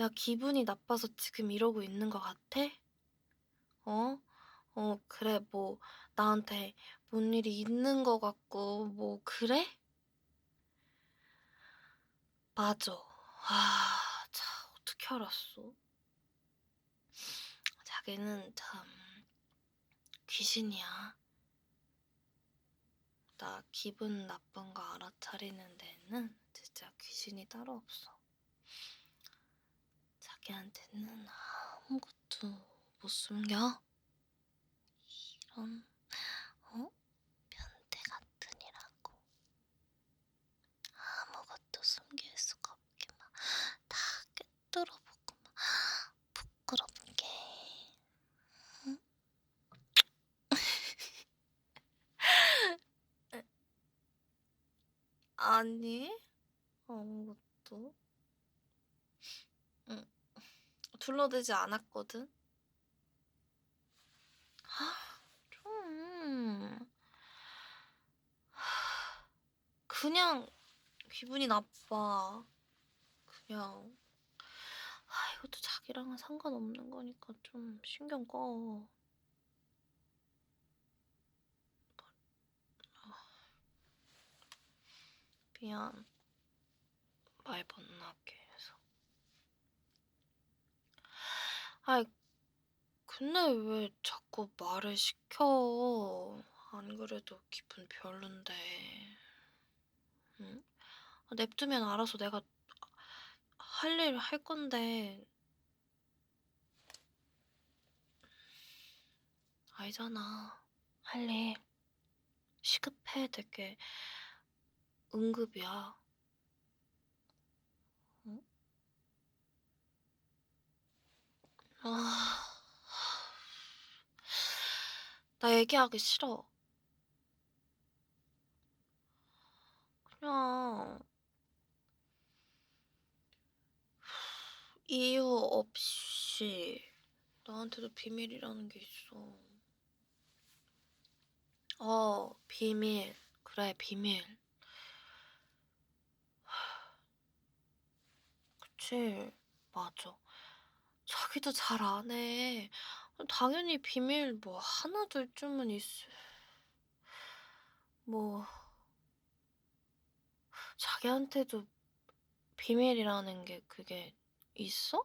내가 기분이 나빠서 지금 이러고 있는 것 같아? 어? 어, 그래, 뭐, 나한테 뭔 일이 있는 것 같고, 뭐, 그래? 맞아. 아, 참, 어떻게 알았어? 자기는 참, 귀신이야. 나 기분 나쁜 거 알아차리는 데는 진짜 귀신이 따로 없어. 자기한테는 아무것도 못 숨겨. 이런, 어? 변태 같으니라고. 아무것도 숨길 수가 없게 막다 꿰뚫어보고 막 부끄럽게. 응? 아니, 아무것도. 응, 둘러대지 않았거든. 아, 좀. 그냥 기분이 나빠. 그냥. 아, 이것도 자기랑은 상관없는 거니까 좀 신경 꺼. 미안. 말 못나게 해서. 아이, 근데 왜 자꾸 말을 시켜? 안 그래도 기분 별론데. 응? 아, 냅두면 알아서 내가 할 일 할 건데. 알잖아. 할 일. 시급해, 되게. 응급이야. 아, 나 얘기하기 싫어. 그냥 이유 없이 나한테도 비밀이라는 게 있어. 어, 비밀. 그래, 비밀. 그치, 맞아. 자기도 잘 안 해. 당연히 비밀 뭐 하나 둘쯤은 있... 뭐... 자기한테도 비밀이라는 게 그게 있어?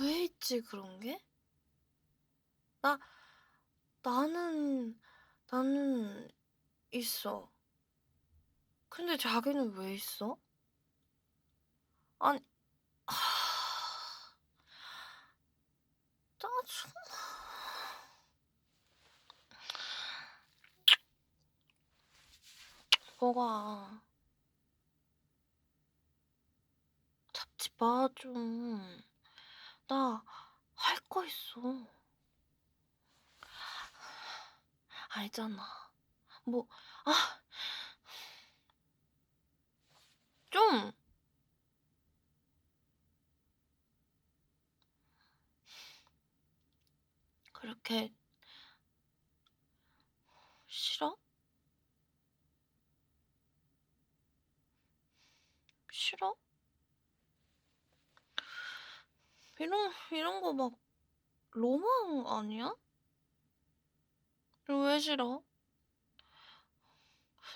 왜 있지 그런 게? 나 나는 나는 있어. 근데 자기는 왜 있어? 아니 하... 짜증. 뭐가 잡지 마 좀. 나 할 거 있어. 알잖아. 뭐, 아, 좀. 그렇게 싫어? 싫어? 이런 이런 거 막 로망 아니야? 왜 싫어?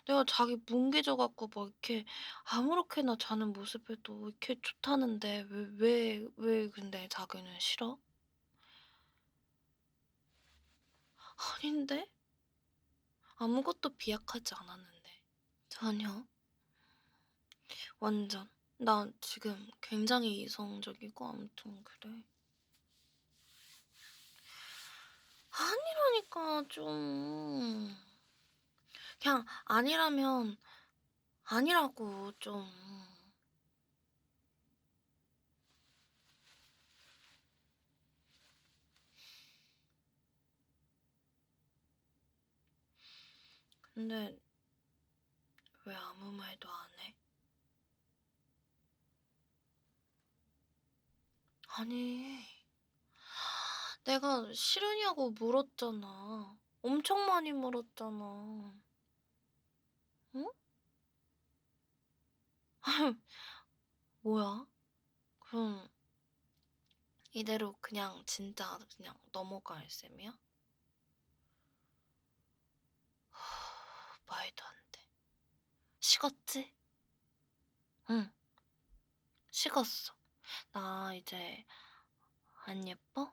내가 자기 뭉개져 갖고 막 이렇게 아무렇게나 자는 모습에도 이렇게 좋다는데 왜 왜 왜 근데 자기는 싫어? 아닌데? 아무것도 비약하지 않았는데. 전혀. 완전. 나 지금 굉장히 이성적이고 아무튼 그래. 아니라니까 좀. 그냥 아니라면 아니라고 좀. 근데 왜 아무 말도 안 해? 아니, 내가 싫으냐고 물었잖아. 엄청 많이 물었잖아. 응? 뭐야? 그럼 이대로 그냥 진짜 그냥 넘어갈 셈이야? 말도 안 돼. 식었지? 응. 식었어. 나 이제 안 예뻐?